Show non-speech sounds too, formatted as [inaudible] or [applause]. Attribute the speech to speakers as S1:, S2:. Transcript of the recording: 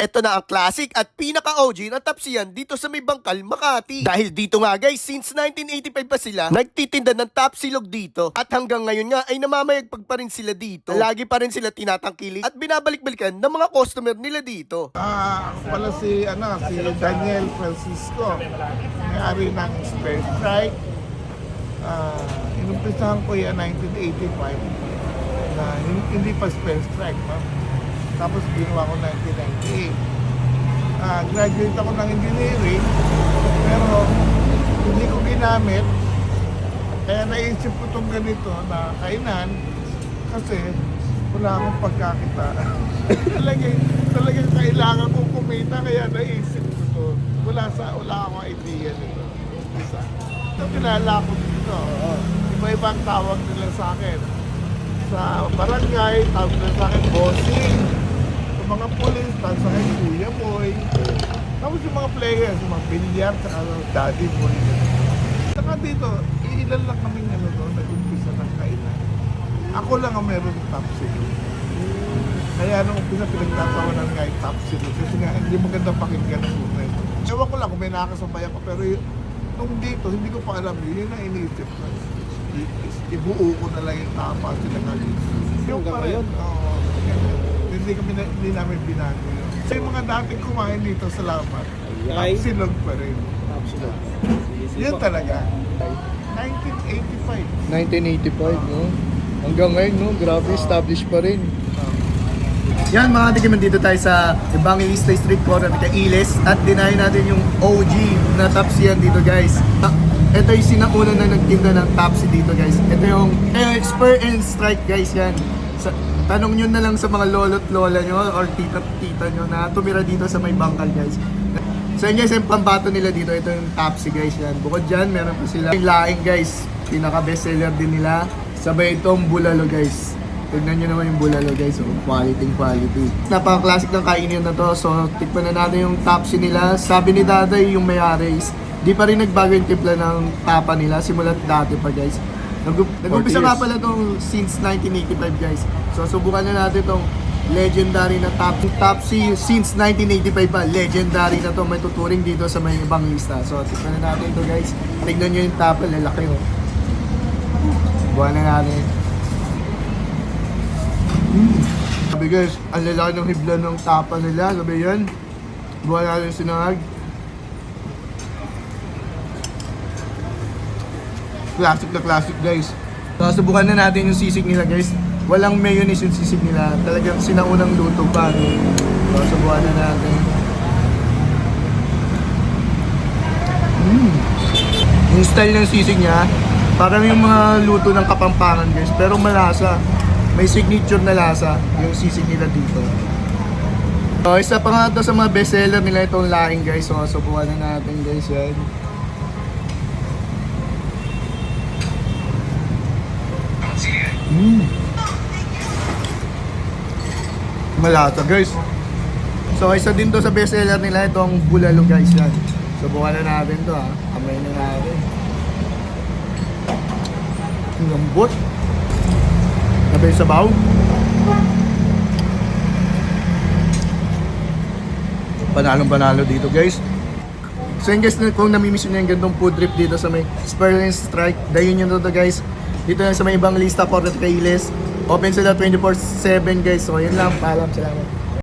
S1: Ito na ang classic at pinaka-OG na tapsiyan dito sa may bangkal, Makati. Dahil dito nga guys, since 1985 pa sila, nagtitinda ng tapsilog dito. At hanggang ngayon nga ay namamayagpag pa rin sila dito. Lagi pa rin sila tinatangkilik at binabalik-balikan ng mga customer nila dito.
S2: Ah, ako pala si, ano, si Daniel Francisco. May-ari ng Spare Strike. Ah, inumpisahan ko yan 1985 na hin- hindi pa Spare Strike. No? Tapos ginawa ko 1998. Graduate ako ng engineering pero hindi ko ginamit. Kaya naisip ko itong ganito na kainan kasi wala akong pagkakita. [laughs] talagang, talagang kailangan ko kumita kaya naisip ko to. Wala sa wala akong idea nito. Isa. Ito kilala ko dito. Iba-ibang tawag nila sa akin. Sa barangay, tawag nila sa akin bossing. Sa mga tawag sa akin kuya boy. Tapos yung mga players, yung mga bilyar, saka daddy boy. Saka dito, ilan lang kami ano to, nag-umpisa ng kainan. Ako lang ang meron ng top zero. Kaya nung umpisa pinagtatawanan nga yung top zero kasi nga hindi maganda pakinggan ang una ito. Ewan ko lang kung may nakakasabay ako pero y- nung dito, hindi ko pa alam yun, yun ang iniisip ko. I- is- ibuo ko na lang yung tapa at sinagaling. Yung pa rin, oo. Hindi kami na, hindi namin binago yun. Sa yung mga dating kumain dito sa Lamat,
S3: Ay.
S2: silog pa rin.
S3: Absolute.
S2: Yun talaga. 1985.
S4: 1985, no? Hanggang ngayon, no? Grabe, established pa rin. Yan mga tikiman dito tayo sa Evangelista Street Corner kay Iles at dinahin natin yung OG na Tapsi yan dito guys. Ah, Ito yung sinauna na nagtinda ng Tapsi dito guys. Ito yung eh, spur and strike guys yan. Sa, tanong nyo na lang sa mga lolo't lola nyo or tita tita nyo na tumira dito sa may bangkal guys. So yun guys, yung pambato nila dito, ito yung Tapsi guys yan. Bukod dyan, meron pa sila yung laing guys. Pinaka bestseller din nila. Sabay itong bulalo guys. Tignan nyo naman yung bulalo guys, so quality quality. Napaka-classic ng kainin na to, so tikman na natin yung Tapsi nila. Sabi ni Daday yung may-ari is, di pa rin nagbago yung timpla ng tapa nila, simulat dati pa guys. Nag- Nag-umpisa
S2: 40
S4: nga pala tong since 1985 guys. So subukan na natin tong legendary na top Tapsi since 1985 pa. Legendary na to, may tuturing dito sa may ibang lista. So tikman na natin to guys. Tignan nyo yung tapa, lalaki oh. Buwan na natin. Sabi guys, ang lalaki ng hibla ng tapa nila. Sabi yan. Buwan natin sinangag. Classic na classic guys. So, subukan na natin yung sisig nila guys. Walang mayonnaise yung sisig nila. Talagang sinaunang luto pa. So, subukan na natin. Mm. Yung style ng sisig niya, parang yung mga luto ng kapampangan guys. Pero malasa. May signature na lasa yung sisig nila dito. So, isa pa nga to sa mga bestseller nila itong laing guys. So, subukan na natin guys yan. Malasa guys. So, isa din to sa bestseller nila itong bulalo guys yan. Subukan na natin to ha. Kamay na natin. Ang lambot. Sabi sa baw. Panalong panalo dito guys. So yun guys, kung namimiss nyo yung gandong food trip dito sa may Sperling Strike, dayon nyo to guys. Dito yan sa may ibang lista, Cornet Kailes. Open sila 24-7 guys. So yun lang, paalam, salamat.